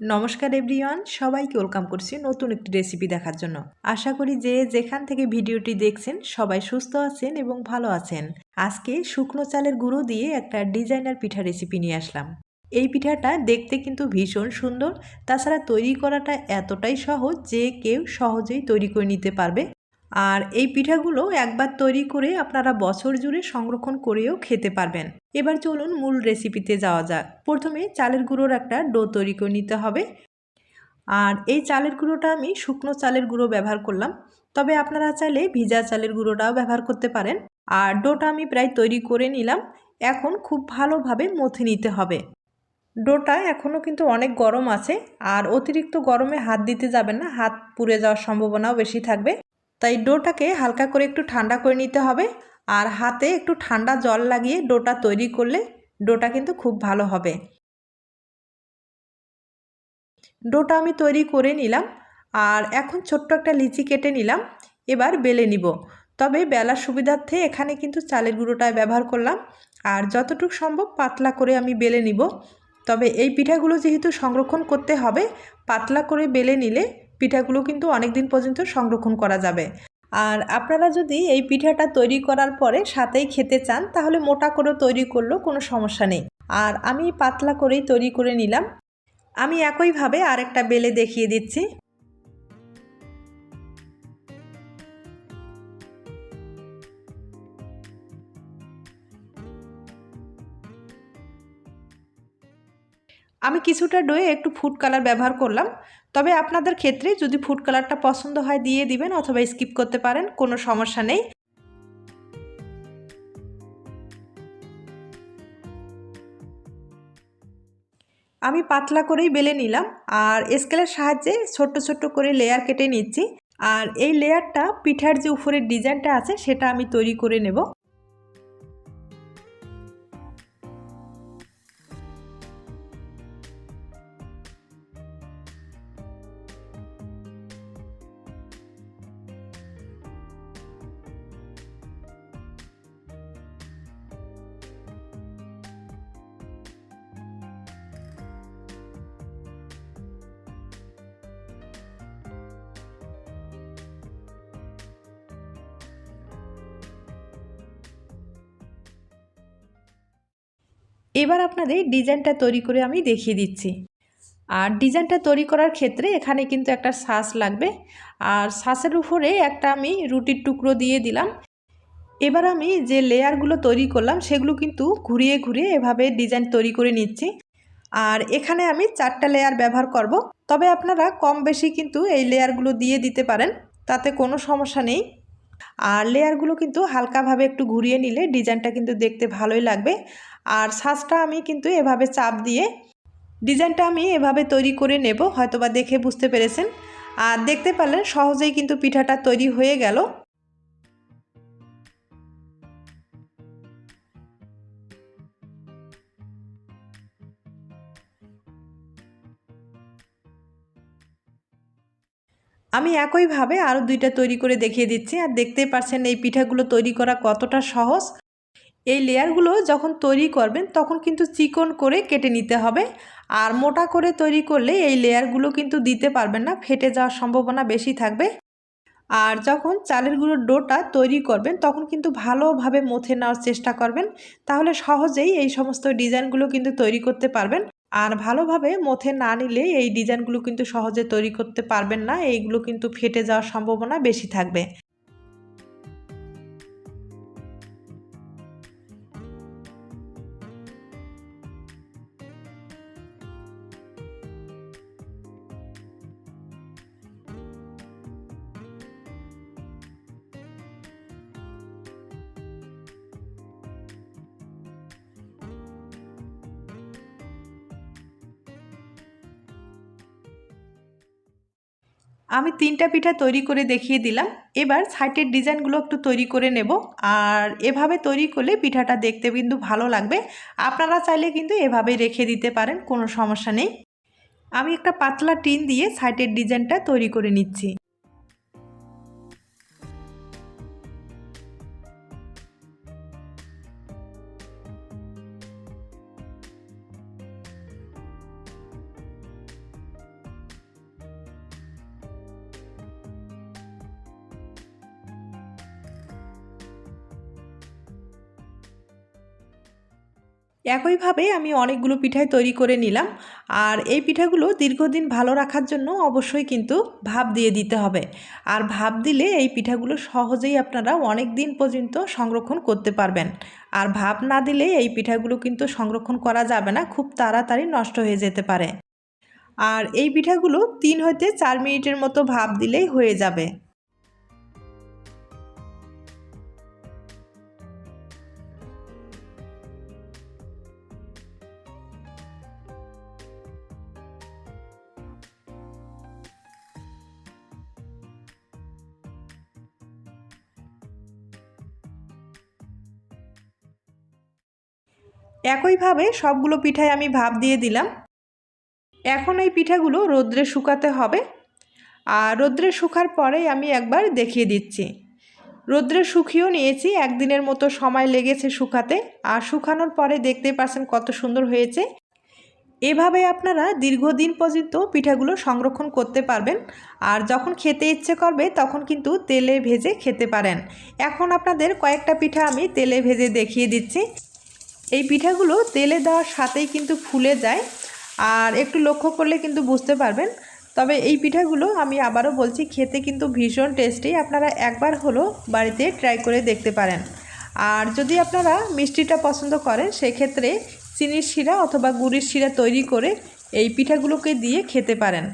নমস্কার এভরিওয়ান, সবাইকে ওয়েলকাম করছি নতুন একটি রেসিপি দেখার জন্য। আশা করি যে যেখান থেকে ভিডিওটি দেখছেন, সবাই সুস্থ আছেন এবং ভালো আছেন। আজকে শুকনো চালের গুঁড়ো দিয়ে একটা ডিজাইনার পিঠা রেসিপি নিয়ে আসলাম। এই পিঠাটা দেখতে কিন্তু ভীষণ সুন্দর, তাছাড়া তৈরি করাটা এতটাই সহজ যে কেউ সহজেই তৈরি করে নিতে পারবে। আর এই পিঠাগুলো একবার তৈরি করে আপনারা বছর জুড়ে সংরক্ষণ করেও খেতে পারবেন। এবার চলুন মূল রেসিপিতে যাওয়া যাক। প্রথমে চালের গুঁড়োর একটা ডো তৈরি করে নিতে হবে। আর এই চালের গুঁড়োটা আমি শুকনো চালের গুঁড়ো ব্যবহার করলাম। তবে আপনারা চাইলে ভিজা চালের গুঁড়োটাও ব্যবহার করতে পারেন। আর ডোটা আমি প্রায় তৈরি করে নিলাম। এখন খুব ভালোভাবে মথে নিতে হবে। ডোটা এখনও কিন্তু অনেক গরম আছে। আর অতিরিক্ত গরমে হাত দিতে যাবেন না। হাত পুড়ে যাওয়ার সম্ভাবনাও বেশি থাকবে। তাই ডোটাকে হালকা করে একটু ঠান্ডা করে নিতে হবে আর হাতে একটু ঠান্ডা জল লাগিয়ে ডোটা তৈরি করলে ডোটা কিন্তু খুব ভালো হবে। ডোটা আমি তৈরি করে নিলাম আর এখন ছোট্ট একটা লিচি কেটে নিলাম, এবার বেলে নিব। তবে বেলার সুবিধার্থে এখানে কিন্তু চালের গুঁড়োটা ব্যবহার করলাম আর যতটুকু সম্ভব পাতলা করে আমি বেলে নিব। তবে এই পিঠাগুলো যেহেতু সংরক্ষণ করতে হবে, পাতলা করে বেলে নিলে পিঠাগুলো কিন্তু অনেক দিন পর্যন্ত সংরক্ষণ করা যাবে। আর আপনারা যদি এই পিঠাটা তৈরি করার পরে সাথেই খেতে চান, তাহলে মোটা করে তৈরি করলেও কোনো সমস্যা নেই। আর আমি পাতলা করেই তৈরি করে নিলাম। আমি একইভাবে আরেকটা বেলে দেখিয়ে দিচ্ছি। আমি কিছুটা ডোয়ে একটু ফুড কালার ব্যবহার করলাম। তবে আপনাদের ক্ষেত্রে যদি ফুড কালারটা পছন্দ হয় দিয়ে দিবেন অথবা স্কিপ করতে পারেন, কোনো সমস্যা নেই। আমি পাতলা করেই বেলে নিলাম আর স্কেলের সাহায্যে ছোট্ট ছোট্ট করে লেয়ার কেটে নিচ্ছি। আর এই লেয়ারটা পিঠার যে উপরের ডিজাইনটা আছে সেটা আমি তৈরি করে নেব। এবার আপনাদের ডিজাইনটা তৈরি করে আমি দেখিয়ে দিচ্ছি। আর ডিজাইনটা তৈরি করার ক্ষেত্রে এখানে কিন্তু একটা শ্বাস লাগবে। আর শ্বাসের উপরে একটা আমি রুটির টুকরো দিয়ে দিলাম। এবার আমি যে লেয়ারগুলো তৈরি করলাম সেগুলো কিন্তু ঘুরিয়ে ঘুরিয়ে এভাবে ডিজাইন তৈরি করে নিচ্ছি। আর এখানে আমি চারটা লেয়ার ব্যবহার করব। তবে আপনারা কম বেশি কিন্তু এই লেয়ারগুলো দিয়ে দিতে পারেন। তাতে কোনো সমস্যা নেই। আর লেয়ারগুলো কিন্তু হালকাভাবে একটু ঘুরিয়ে নিলে ডিজাইনটা কিন্তু দেখতে ভালোই লাগবে। আর সাজটা আমি কিন্তু এভাবে চাপ দিয়ে ডিজাইনটা আমি এভাবে তৈরি করে নেব, হয়তোবা দেখে বুঝতে পেরেছেন। আর দেখতে পারলেন সহজেই কিন্তু পিঠাটা তৈরি হয়ে গেল। আমি একইভাবে আরও দুইটা তৈরি করে দেখিয়ে দিচ্ছি। আর দেখতেই পারছেন এই পিঠাগুলো তৈরি করা কতটা সহজ। এই লেয়ারগুলো যখন তৈরি করবেন, তখন কিন্তু চিকন করে কেটে নিতে হবে। আর মোটা করে তৈরি করলে এই লেয়ারগুলো কিন্তু দিতে পারবেন না, ফেটে যাওয়ার সম্ভাবনা বেশি থাকবে। আর যখন চালের গুঁড়োর ডোটা তৈরি করবেন, তখন কিন্তু ভালোভাবে মথে নেওয়ার চেষ্টা করবেন। তাহলে সহজেই এই সমস্ত ডিজাইনগুলো কিন্তু তৈরি করতে পারবেন। আর ভালোভাবে মথে না নিলে এই ডিজাইনগুলো কিন্তু সহজে তৈরি করতে পারবেন না। এইগুলো কিন্তু ফেটে যাওয়ার সম্ভাবনা বেশি থাকবে। আমি তিনটা পিঠা তৈরি করে দেখিয়ে দিলাম। এবার সাইটের ডিজাইনগুলো একটু তৈরি করে নেব। আর এভাবে তৈরি করলে পিঠাটা দেখতে কিন্তু ভালো লাগবে। আপনারা চাইলে কিন্তু এভাবে রেখে দিতে পারেন, কোনো সমস্যা নেই। আমি একটা পাতলা টিন দিয়ে সাইটের ডিজাইনটা তৈরি করে নিচ্ছি। একইভাবে আমি অনেকগুলো পিঠাই তৈরি করে নিলাম। আর এই পিঠাগুলো দীর্ঘদিন ভালো রাখার জন্য অবশ্যই কিন্তু ভাপ দিয়ে দিতে হবে। আর ভাপ দিলে এই পিঠাগুলো সহজেই আপনারা অনেক দিন পর্যন্ত সংরক্ষণ করতে পারবেন। আর ভাপ না দিলে এই পিঠাগুলো কিন্তু সংরক্ষণ করা যাবে না, খুব তাড়াতাড়ি নষ্ট হয়ে যেতে পারে। আর এই পিঠাগুলো তিন হইতে চার মিনিটের মতো ভাপ দিলেই হয়ে যাবে। একইভাবে সবগুলো পিঠায় আমি ভাপ দিয়ে দিলাম। এখন এই পিঠাগুলো রোদ্রে শুকাতে হবে। আর রোদ্রে শুকার পরেই আমি একবার দেখিয়ে দিচ্ছি। রোদ্রে শুকিয়েও নিয়েছি, একদিনের মতো সময় লেগেছে শুকাতে। আর শুকানোর পরে দেখতেই পাচ্ছেন কত সুন্দর হয়েছে। এভাবে আপনারা দীর্ঘদিন পর্যন্ত পিঠাগুলো সংরক্ষণ করতে পারবেন। আর যখন খেতে ইচ্ছে করবে, তখন কিন্তু তেলে ভেজে খেতে পারেন। এখন আপনাদের কয়েকটা পিঠা আমি তেলে ভেজে দেখিয়ে দিচ্ছি। এই পিঠাগুলো তেলে দেওয়ার সাথেই কিন্তু ফুলে যায়। আর একটু লক্ষ্য করলে কিন্তু বুঝতে পারবেন। তবে এই পিঠাগুলো আমি আবারও বলছি, খেতে কিন্তু ভীষণ টেস্টি আপনারা একবার হলো বাড়িতে ট্রাই করে দেখতে পারেন। আর যদি আপনারা মিষ্টিটা পছন্দ করেন, সেক্ষেত্রে চিনির শিরা অথবা গুড়ির শিরা তৈরি করে এই পিঠাগুলোকে দিয়ে খেতে পারেন।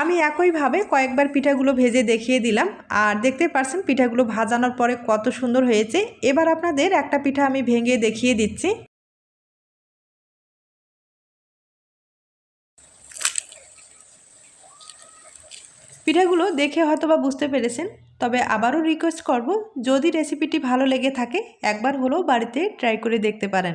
আমি একইভাবে কয়েকবার পিঠাগুলো ভেজে দেখিয়ে দিলাম। আর দেখতে পারছেন পিঠাগুলো ভাজানোর পরে কত সুন্দর হয়েছে। এবার আপনাদের একটা পিঠা আমি ভেঙে দেখিয়ে দিচ্ছি। পিঠাগুলো দেখে হয়তো বা বুঝতে পেরেছেন, তবে আবারও রিকোয়েস্ট করব, যদি রেসিপিটি ভালো লেগে থাকে, একবার হলেও বাড়িতে ট্রাই করে দেখতে পারেন।